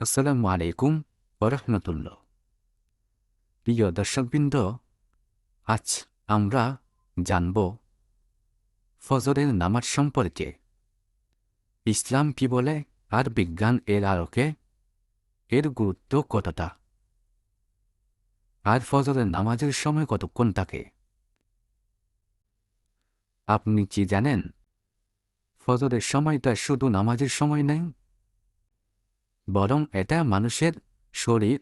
আসসালামু আলাইকুম ওরহমতুল্লাহ প্রিয় দর্শকবৃন্দ, আজ আমরা জানব ফজরের নামাজ সম্পর্কে। ইসলাম কি বলে আর বিজ্ঞান এর আলোকে এর গুরুত্ব কতটা? আর ফজরের নামাজের সময় কতক্ষণ থাকে? আপনি কি জানেন ফজরের সময়টা শুধু নামাজের সময় নেই বরং এটা মানুষের শরীর,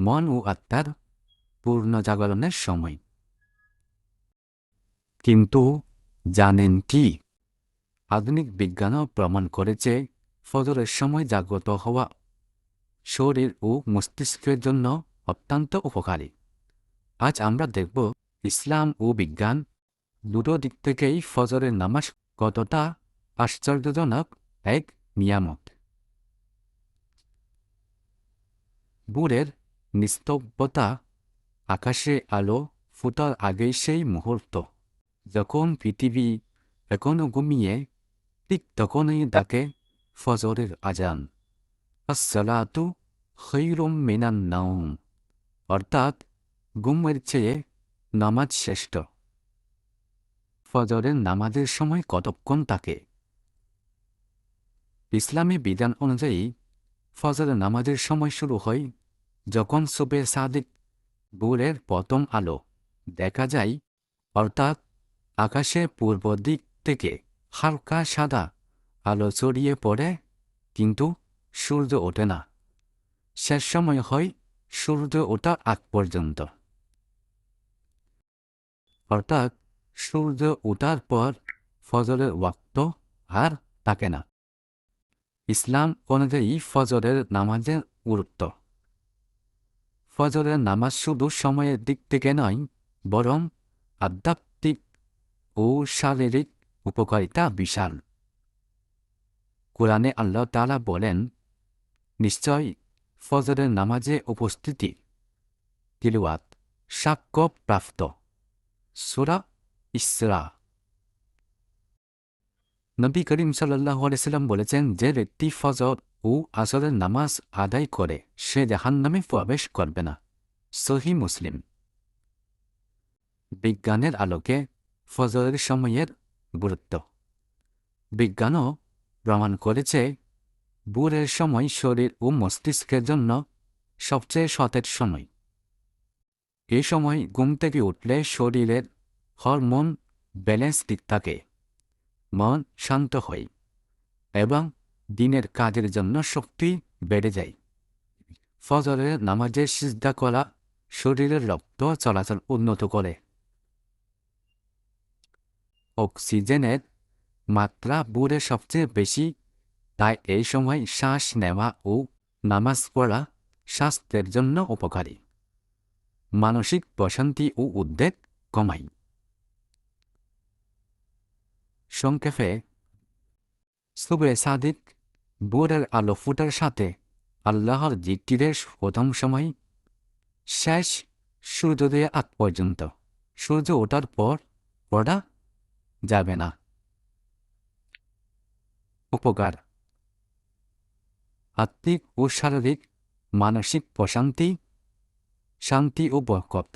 মন ও আত্মার পূর্ণ জাগরণের সময়। কিন্তু জানেন কি? আধুনিক বিজ্ঞানও প্রমাণ করেছে, ফজরের সময় জাগ্রত হওয়া শরীর ও মস্তিষ্কের জন্য অত্যন্ত উপকারী। আজ আমরা দেখব ইসলাম ও বিজ্ঞান দুটো দিক থেকেই ফজরের নামাজ কতটা আশ্চর্যজনক এক নিয়ামক। বুড়ের নিস্তব্ধতা আকাশে আলো ফুটার আগে সেই মুহূর্ত। যখন পৃথিবী এখনও ঘুমিয়ে, ঠিক তখনই ডাকে ফজরের আজান। আসসালাতু খৈরুম মিনান নাউম অর্থাৎ ঘুমের চেয়ে নামাজ শ্রেষ্ঠ। ফজরের নামাজের সময় কতক্ষণ থাকে? ইসলামী বিধান অনুযায়ী ফজরের নামাজের সময় শুরু হয় যখন সুবে সাদিক বুরের প্রথম আলো দেখা যায়, অর্থাৎ আকাশে পূর্ব দিক থেকে হালকা সাদা আলো ছড়িয়ে পড়ে, কিন্তু সূর্য ওঠে না। শেষ সময় হয় সূর্য ওঠা আগ পর্যন্ত। অর্থাৎ সূর্য ওঠার পর ফজরের ওয়াক্ত আর থাকে না। ইসলাম অনুযায়ী ফজরের নামাজের গুরুত্ব। ফজরের নামাজ শুধু সময়ের দিক থেকে নয়, বরং আধ্যাত্মিক ও শারীরিক উপকারিতা বিশাল। কোরআনে আল্লাহ তালা বলেন, নিশ্চয় ফজরের নামাজে উপস্থিতি তিলুয়াত সাক্ষ্য প্রাপ্ত। সুরা ইসরা। নবী করিম সাল্লাহ আলাইসাল্লাম বলেছেন, যে ব্যক্তি ফজর ও আসরের নামাজ আদায় করে, সে জাহান নামে প্রবেশ করবে না। সহি মুসলিম। বিজ্ঞানের আলোকে ফজরের সময়ের গুরুত্ব। বিজ্ঞানও প্রমাণ করেছে বুড়ের সময় শরীর ও মস্তিষ্কের জন্য সবচেয়ে সতেজ সময়। এ সময় ঘুম থেকে উঠলে শরীরের হরমোন ব্যালেন্স দিক থাকে। মন শান্ত হয় এবং দিনের কাজের জন্য শক্তি বেড়ে যায় ফজরের নামাজের সিজদা করা শরীরের রক্ত চলাচল উন্নত করে। অক্সিজেনের মাত্রা বুড়ে সবচেয়ে বেশি, তাই এই সময় শ্বাস নেওয়া ও নামাজ পড়া স্বাস্থ্যের জন্য উপকারী। মানসিক প্রশান্তি ও উদ্বেগ কমায় সংক্ষেপে সুবে সাদিক বোরের আলো ফুটার সাথে আল্লাহর জিকিরের প্রথম সময় শেষ সূর্যোদয় আগ পর্যন্ত। সূর্য ওঠার পর পড়া যাবে না। উপকার। আত্মিক ও শারীরিক, মানসিক প্রশান্তি, শান্তি ও বরকত।